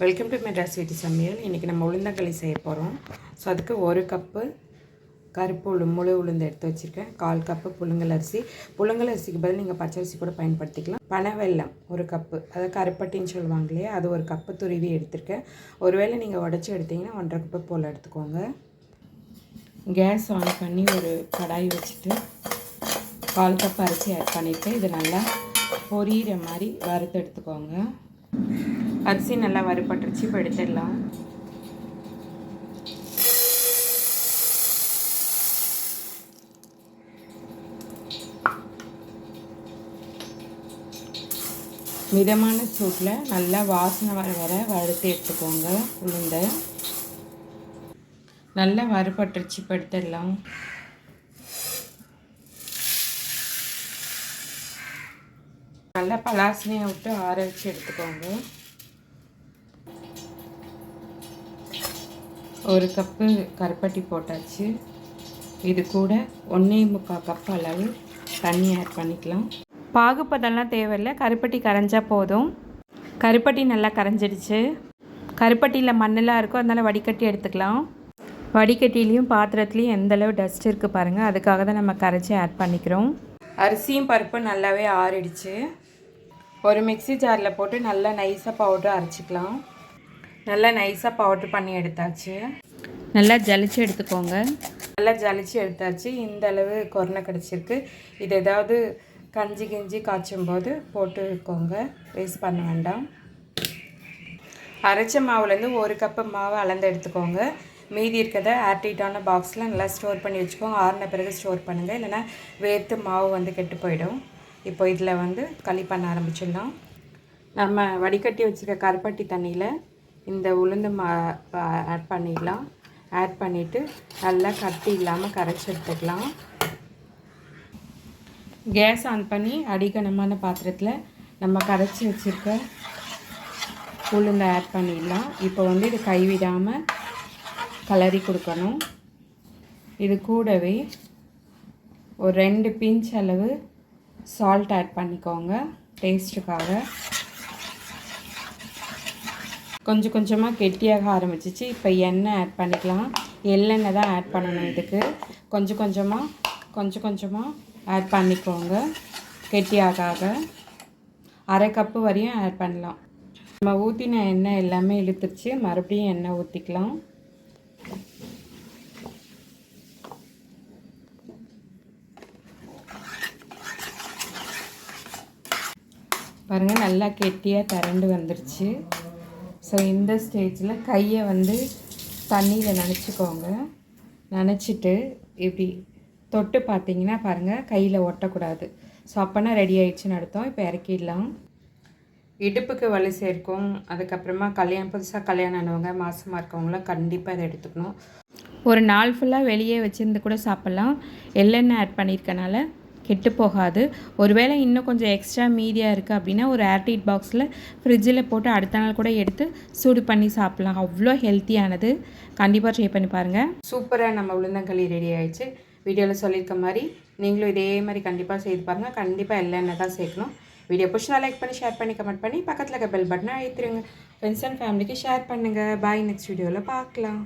Welcome to Madras வீட்டு சமையல் இன்றைக்கி நம்ம உளுந்தங்களி செய்ய போகிறோம் ஸோ அதுக்கு ஒரு கப்பு கருப்பு உளு முழு உளுந்து எடுத்து வச்சுருக்கேன். கால் கப்பு புழுங்கல் அரிசி. புழுங்கல் அரிசிக்கு பதில் நீங்கள் பச்சரிசி கூட பயன்படுத்திக்கலாம். பனை வெல்லம் ஒரு கப்பு. அதாவது கருப்பட்டின்னு சொல்லுவாங்க இல்லையா? அது ஒரு கப்பு துருவி எடுத்திருக்கேன். ஒருவேளை நீங்கள் உடச்சி எடுத்தீங்கன்னா ஒன்றரை கப்பு போல் எடுத்துக்கோங்க. கேஸ் ஆன் பண்ணி ஒரு கடாய் வச்சுட்டு கால் கப் அரிசி ஆட் பண்ணிவிட்டு இது நல்லா பொரியிற மாதிரி வறுத்து எடுத்துக்கோங்க. அரிசி நல்லா வறுபட்டுருச்சு இப்போ எடுத்துடலாம். மிதமான சூட்டில் நல்லா வாசனை வர வர வறுத்து எடுத்துக்கோங்க உளுந்த. நல்லா வறுபட்டுருச்சு இப்போ எடுத்துடலாம். நல்லா பலாசனையை விட்டு ஆற வச்சு எடுத்துக்கோங்க. ஒரு கப்பு கருப்பட்டி போட்டாச்சு. இது கூட ஒன்றே முக்கால் கப் அளவு தண்ணி ஆட் பண்ணிக்கலாம். பாகுப்பதெல்லாம் தேவையில்லை. கருப்பட்டி கரைஞ்சால் போதும். கருப்பட்டி நல்லா கரைஞ்சிடுச்சு. கருப்பட்டியில் மண்ணெல்லாம் இருக்கும் அதனால் வடிகட்டி எடுத்துக்கலாம். வடிகட்டிலையும் பாத்திரத்துலேயும் எந்தளவு டஸ்ட் இருக்குது பாருங்கள் அதுக்காக தான் நம்ம கரைச்சி ஆட் பண்ணிக்கிறோம். அரிசியும் பருப்பும் நல்லாவே ஆறிடுச்சு. ஒரு மிக்ஸி ஜாரில் போட்டு நல்லா நைஸாக பவுடர் அரைச்சிக்கலாம். நல்லா நைஸாக பவுட்ரு பண்ணி எடுத்தாச்சு. நல்லா ஜலிச்சு எடுத்துக்கோங்க. நல்லா ஜலிச்சு எடுத்தாச்சு. இந்த அளவு கொரோனா கிடச்சிருக்கு. இது ஏதாவது கஞ்சி கிஞ்சி காய்ச்சும் போது போட்டுக்கோங்க. வேஸ்ட் பண்ண வேண்டாம். அரைச்ச மாவுலேருந்து ஒரு கப்பு மாவு அளந்து எடுத்துக்கோங்க. மீதி இருக்கிறத ஏர்டைட்டான பாக்ஸில் நல்லா ஸ்டோர் பண்ணி வச்சுக்கோங்க. ஆறின பிறகு ஸ்டோர் பண்ணுங்கள் இல்லைன்னா வேர்த்து மாவு வந்து கெட்டு போயிடும். இப்போ இதில் வந்து களி பண்ண ஆரம்பிச்சிடலாம். நம்ம வடிகட்டி வச்சுருக்க கருப்பட்டி தண்ணியில் இந்த உளுந்து மா ஆட் பண்ணிடலாம் ஆட் பண்ணிவிட்டு நல்லா கட்டி இல்லாமல் கரைச்சி எடுத்துக்கலாம். கேஸ் ஆன் பண்ணி அடிகனமான பாத்திரத்தில் நம்ம கரைச்சி வச்சுருக்க உளுந்தை ஆட் பண்ணிடலாம். இப்போ வந்து இது கைவிடாமல் கலரி கொடுக்கணும். இது கூடவே ஒரு ரெண்டு பிஞ்ச் அளவு சால்ட் ஆட் பண்ணிக்கோங்க. டேஸ்ட்டுக்காக கொஞ்சம் கொஞ்சமாக கெட்டியாக ஆரம்பிச்சிச்சு. இப்போ எண்ணெய் ஆட் பண்ணிக்கலாம். எள்ளெண்ணெய் தான் ஆட் பண்ணணும் இதுக்கு. கொஞ்சம் கொஞ்சமாக கொஞ்சம் கொஞ்சமாக ஆட் பண்ணிக்கோங்க. கெட்டியாக ஆக. அரை கப்பு வரையும் ஆட் பண்ணலாம். நம்ம ஊற்றின எண்ணெய் எல்லாமே இழுத்துருச்சு. மறுபடியும் எண்ணெய் ஊற்றிக்கலாம் பாருங்கள் நல்லா கெட்டியாக திரண்டு வந்துருச்சு. ஸோ இந்த ஸ்டேஜில் கையை வந்து தண்ணியில் நனைச்சிக்கோங்க. நனைச்சிட்டு இப்படி தொட்டு பார்த்தீங்கன்னா பாருங்கள் கையில் ஒட்டக்கூடாது. ஸோ அப்போனா ரெடி ஆயிடுச்சுன்னு அர்த்தம். இப்போ இறக்கிடலாம். இடுப்புக்கு வலி சேர்க்கும். அதுக்கப்புறமா கல்யாணம் புதுசாக கல்யாணம் ஆனவங்க மாதமாக இருக்கவங்களாம் கண்டிப்பாக இதை எடுத்துக்கணும். ஒரு நாள் ஃபுல்லாக வெளியே வச்சுருந்து கூட சாப்பிட்லாம். எள்ளெண்ணெய் ஆட் பண்ணியிருக்கனால கெட்டு போகாது ஒருவேளை இன்னும் கொஞ்சம் எக்ஸ்ட்ரா மீதியாக இருக்குது அப்படின்னா ஒரு ஏர்டைட் பாக்ஸில் ஃப்ரிட்ஜில் போட்டு அடுத்த நாள் கூட எடுத்து சூடு பண்ணி சாப்பிட்லாம். அவ்வளோ ஹெல்த்தியானது கண்டிப்பாக ட்ரை பண்ணி பாருங்கள் சூப்பராக நம்ம உளுந்தங்களி ரெடி ஆகிடுச்சு வீடியோவில் சொல்லியிருக்க மாதிரி நீங்களும் இதே மாதிரி கண்டிப்பாக செய்து பாருங்கள் கண்டிப்பாக எல்லாம் தான் சேர்க்கணும். வீடியோ பிடிச்சா லைக் பண்ணி ஷேர் பண்ணி கமெண்ட் பண்ணி பக்கத்தில் இருக்க பெல் பட்டனை அழுத்திடுங்க ஃப்ரெண்ட்ஸ் அண்ட் ஃபேமிலிக்கு ஷேர் பண்ணுங்கள் பாய் நெக்ஸ்ட் வீடியோவில் பார்க்கலாம்.